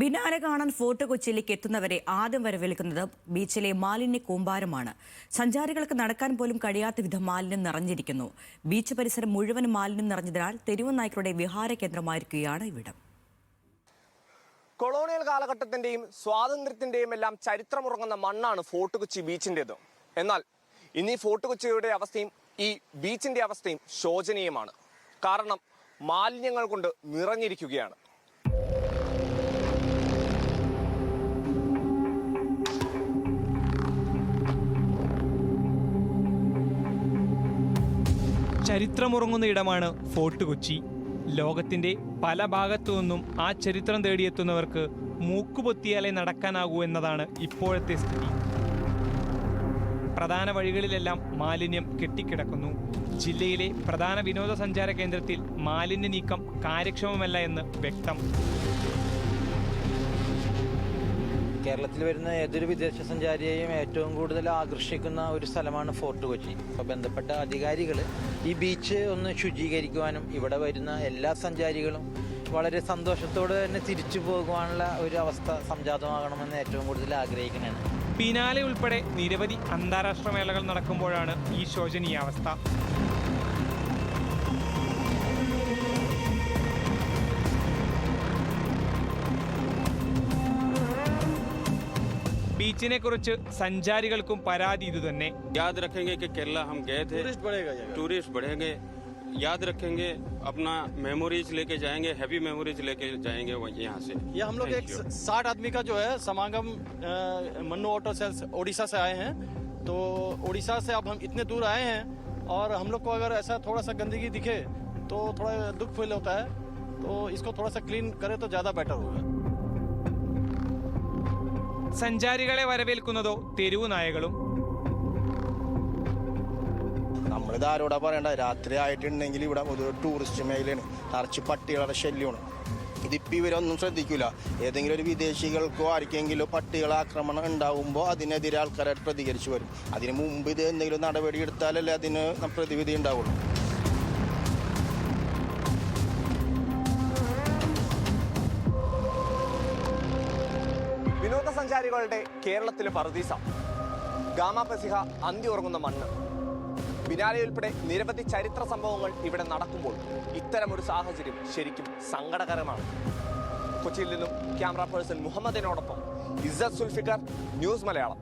ബിനാല കാണാൻ ഫോർട്ട് കൊച്ചിയിലേക്ക് എത്തുന്നവരെ ആദ്യം വരവേൽക്കുന്നത് ബീച്ചിലെ മാലിന്യ കൂമ്പാരമാണ്. സഞ്ചാരികൾക്ക് നടക്കാൻ പോലും കഴിയാത്ത വിധം മാലിന്യം നിറഞ്ഞിരിക്കുന്നു. ബീച്ച് പരിസരം മുഴുവൻ മാലിന്യം നിറഞ്ഞതിനാൽ തെരുവ് നായ്ക്കളുടെ വിഹാര കേന്ദ്രമായിരിക്കുകയാണ് ഇവിടം. കൊളോണിയൽ കാലഘട്ടത്തിന്റെയും സ്വാതന്ത്ര്യത്തിന്റെയും എല്ലാം ചരിത്രമുറങ്ങുന്ന മണ്ണാണ് ഫോർട്ട് കൊച്ചി ബീച്ചിന്റെത് എന്നാൽ ഇന്ന് ഈ ഫോർട്ട് കൊച്ചിയുടെ അവസ്ഥയും ഈ ബീച്ചിന്റെ അവസ്ഥയും ശോചനീയമാണ്. കാരണം മാലിന്യങ്ങൾ കൊണ്ട് നിറഞ്ഞിരിക്കുകയാണ്. ചരിത്രമുറങ്ങുന്ന ഇടമാണ് ഫോർട്ട് കൊച്ചി. ലോകത്തിന്റെ പല ഭാഗത്തു നിന്നും ആ ചരിത്രം തേടിയെത്തുന്നവർക്ക് മൂക്കുപൊത്തിയാലേ നടക്കാനാകൂ എന്നതാണ് ഇപ്പോഴത്തെ സ്ഥിതി. പ്രധാന വഴികളിലെല്ലാം മാലിന്യം കെട്ടിക്കിടക്കുന്നു. ജില്ലയിലെ പ്രധാന വിനോദസഞ്ചാര കേന്ദ്രത്തിൽ മാലിന്യ നീക്കം കാര്യക്ഷമമല്ല എന്ന് വ്യക്തം. കേരളത്തിൽ വരുന്ന ഏതൊരു വിദേശ സഞ്ചാരിയെയും ഏറ്റവും കൂടുതൽ ആകർഷിക്കുന്ന ഒരു സ്ഥലമാണ് ഫോർട്ട് കൊച്ചി. അപ്പോൾ ബന്ധപ്പെട്ട അധികാരികൾ ഈ ബീച്ച് ഒന്ന് ശുചീകരിക്കുവാനും ഇവിടെ വരുന്ന എല്ലാ സഞ്ചാരികളും വളരെ സന്തോഷത്തോടെ തന്നെ തിരിച്ചു പോകുവാനുള്ള ഒരു അവസ്ഥ സംജാതമാകണമെന്ന് ഏറ്റവും കൂടുതൽ ആഗ്രഹിക്കുന്നതാണ്. പിന്നാലെ ഉൾപ്പെടെ നിരവധി അന്താരാഷ്ട്ര മേളകൾ നടക്കുമ്പോഴാണ് ഈ ശോചനീയാവസ്ഥ. ബീച്ചിനെ കുറിച്ച് സഞ്ചാരികൾക്കും പരാതി ഇതുതന്നെ याद रखेंगे कि केरला हम गए थे टूरिस्ट बढ़ेगा टूरिस्ट बढ़ेंगे याद रखेंगे अपना मेमोरीज लेके जाएंगे हैप्पी मेमोरीज लेके जाएंगे वहीं यहाँ से ये हम लोग Thank एक you. साठ आदमी का जो है समागम अ, मन्नू ऑटो सेल्स उड़ीसा से आए हैं तो उड़ीसा से अब हम इतने दूर आए हैं और हम लोग को अगर ऐसा थोड़ा सा गंदगी दिखे तो थोड़ा दुख फील होता है तो इसको थोड़ा सा क्लीन करें तो ज़्यादा बेटर होगा സഞ്ചാരികളെ വരവേൽക്കുന്നതോ തെരുവു നായകളും? നമ്മളിത് ആരോടാ പറയണ്ട? രാത്രി ആയിട്ടുണ്ടെങ്കിൽ ഇവിടെ ഒരു ടൂറിസ്റ്റ് മേഖലയാണ്. നിറച്ച് പട്ടികളുടെ ശല്യമാണ്. ഇതിപ്പോൾ ഇവരൊന്നും ശ്രദ്ധിക്കില്ല ഏതെങ്കിലും ഒരു വിദേശികൾക്കോ ആർക്കെങ്കിലും പട്ടികൾ ആക്രമണം ഉണ്ടാകുമ്പോൾ അതിനെതിരെ ആൾക്കാരായിട്ട് പ്രതികരിച്ചു വരും. അതിന് മുമ്പ് ഇത് എന്തെങ്കിലും നടപടി എടുത്താലല്ലേ അതിന് പ്രതിവിധി ഉണ്ടാവുള്ളൂ. വിനോദസഞ്ചാരികളുടെ കേരളത്തിലെ പറുദീസ ഗാമാപസിഹ അന്തി ഉറങ്ങുന്ന മണ്ണ്. ബിനാലെ ഉൾപ്പെടെ നിരവധി ചരിത്ര സംഭവങ്ങൾ ഇവിടെ നടക്കുമ്പോൾ ഇത്തരമൊരു സാഹചര്യം ശരിക്കും സങ്കടകരമാണ്. കൊച്ചിയിൽ നിന്നും ക്യാമറ പേഴ്സൺ മുഹമ്മദിനോടൊപ്പം ഇസ്സത്ത് സുൽഫിക്കർ ന്യൂസ് മലയാളം.